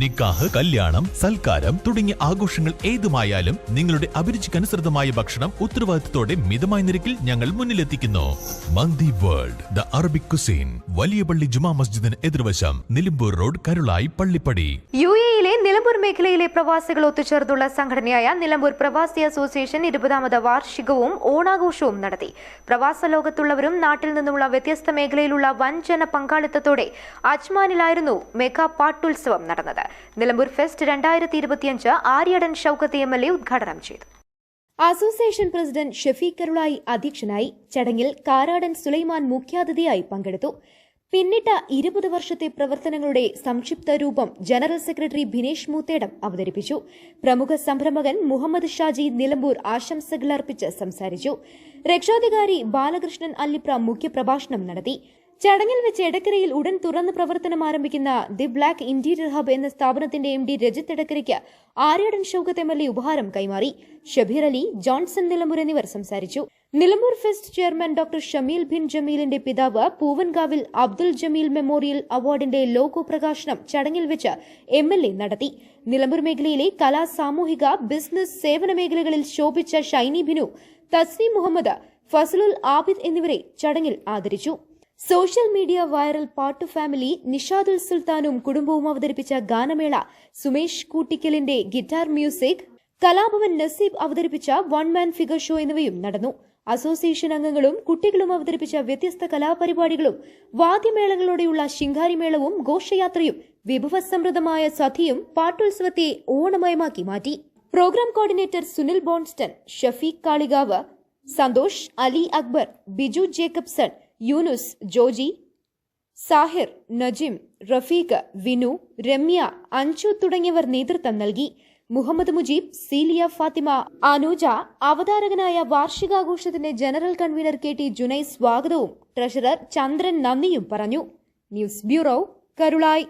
നിക്കാഹ് കല്യാണം സൽക്കാരം തുടങ്ങിയ ആഘോഷങ്ങൾ ഏതുമായാലും നിങ്ങളുടെ അഭിരുചിക്കനുസൃതമായ ഭക്ഷണം ഉത്തരവാദിത്തത്തോടെ മിതമായ നിരക്കിൽ ഞങ്ങൾ മുന്നിലെത്തിക്കുന്നു. Mandi world the Arabic cuisine വലിയ പള്ളി ജുമാ മസ്ജിദിന് എതിർവശം നിലമ്പൂർ റോഡ് കരുളായി പള്ളിപ്പടി. യു എയിലെ നിലമ്പൂർ മേഖലയിലെ പ്രവാസികൾ ഒത്തുചേർന്നുള്ള സംഘടനയായ നിലമ്പൂർ പ്രവാസി അസോസിയേഷൻ ഇരുപതാമത് വാർഷികവും ഓണാഘോഷവും നടത്തി. പ്രവാസ ലോകത്തുള്ളവരും നാട്ടിൽ നിന്നുമുള്ള വ്യത്യസ്ത മേഖലയിലുള്ള വൻജന പങ്കാളിത്തത്തോടെ അജ്മാനിലായിരുന്നു മെഗാ പാട്ടുത്സവം നടന്നത്. നിലമ്പൂർ ഫെസ്റ്റ് രണ്ടായിരത്തി ഇരുപത്തിയഞ്ച് Aryadan Shoukath M L A ഉദ്ഘാടനം ചെയ്തു. അസോസിയേഷൻ പ്രസിഡന്റ് ഷെഫീഖ് കരുളായി അധ്യക്ഷനായി ചടങ്ങിൽ കാരാടൻ സുലൈമാൻ മുഖ്യാതിഥിയായി പങ്കെടുത്തു. പിന്നിട്ട ഇരുപത് വർഷത്തെ പ്രവർത്തനങ്ങളുടെ സംക്ഷിപ്ത രൂപം ജനറൽ സെക്രട്ടറി ബിനേഷ് മൂത്തേടം അവതരിപ്പിച്ചു. പ്രമുഖ സംരംഭകൻ മുഹമ്മദ് ഷാജി നിലമ്പൂർ ആശംസകൾ അർപ്പിച്ച് സംസാരിച്ചു. രക്ഷാധികാരി ബാലകൃഷ്ണൻ അല്ലിപ്ര മുഖ്യപ്രഭാഷണം നടത്തി. ചടങ്ങിൽ വെച്ച് എടക്കരയിൽ ഉടൻ തുറന്ന് പ്രവർത്തനം ആരംഭിക്കുന്ന ദി ബ്ലാക്ക് ഇന്റീരിയർ ഹബ് എന്ന സ്ഥാപനത്തിന്റെ M D Rajith എടക്കരയ്ക്ക് Aryadan Shoukath M L A ഉപഹാരം കൈമാറി. ഷബീർ അലി ജോൺസൺ നിലമ്പൂർ എന്നിവർ സംസാരിച്ചു. Nilambur fest chairman doctor Shameel Bin ജമീലിന്റെ പിതാവ് പൂവൻകാവിൽ അബ്ദുൽ ജമീൽ മെമ്മോറിയൽ അവാർഡിന്റെ ലോഗോ പ്രകാശനം ചടങ്ങിൽ വെച്ച് എം എൽ എ നടത്തി. നിലമ്പൂർ മേഖലയിലെ കലാ സാമൂഹിക ബിസിനസ് സേവന മേഖലകളിൽ ശോഭിച്ച ഷൈനി ബിനു തസ്നി മുഹമ്മദ് ഫസലുൽ ആബിദ് എന്നിവരെ ചടങ്ങിൽ ആദരിച്ചു. Social media viral Pattu family Nishadul സുൽത്താനും കുടുംബവും അവതരിപ്പിച്ച ഗാനമേള സുമേഷ് കൂട്ടിക്കലിന്റെ ഗിറ്റാർ മ്യൂസിക് കലാഭവൻ നസീബ് അവതരിപ്പിച്ച വൺ മാൻ ഫിഗർ ഷോ എന്നിവയും നടന്നു. അസോസിയേഷൻ അംഗങ്ങളും കുട്ടികളും അവതരിപ്പിച്ച വ്യത്യസ്ത കലാപരിപാടികളും വാദ്യമേളങ്ങളോടെയുള്ള ശിങ്കാരിമേളവും ഘോഷയാത്രയും വിഭവസമൃദ്ധമായ സഥിയും പാട്ടുത്സവത്തെ ഓണമയമാക്കി മാറ്റി. Programme coordinator Sunil Bonston Shafeeq Kalikavu Santhosh Ali Akbar Biju Jacobson Yunus Joji Sahir Najim Rafeeq Vinu Ramya Anju തുടങ്ങിയവർ നേതൃത്വം നൽകി. മുഹമ്മദ് മുജീബ് സീലിയ ഫാത്തിമ അനുജ അവതാരകനായ വാർഷികാഘോഷത്തിന്റെ general convener K T Junai സ്വാഗതവും ട്രഷറർ ചന്ദ്രൻ നന്ദിയും പറഞ്ഞു. News bureau Karulai.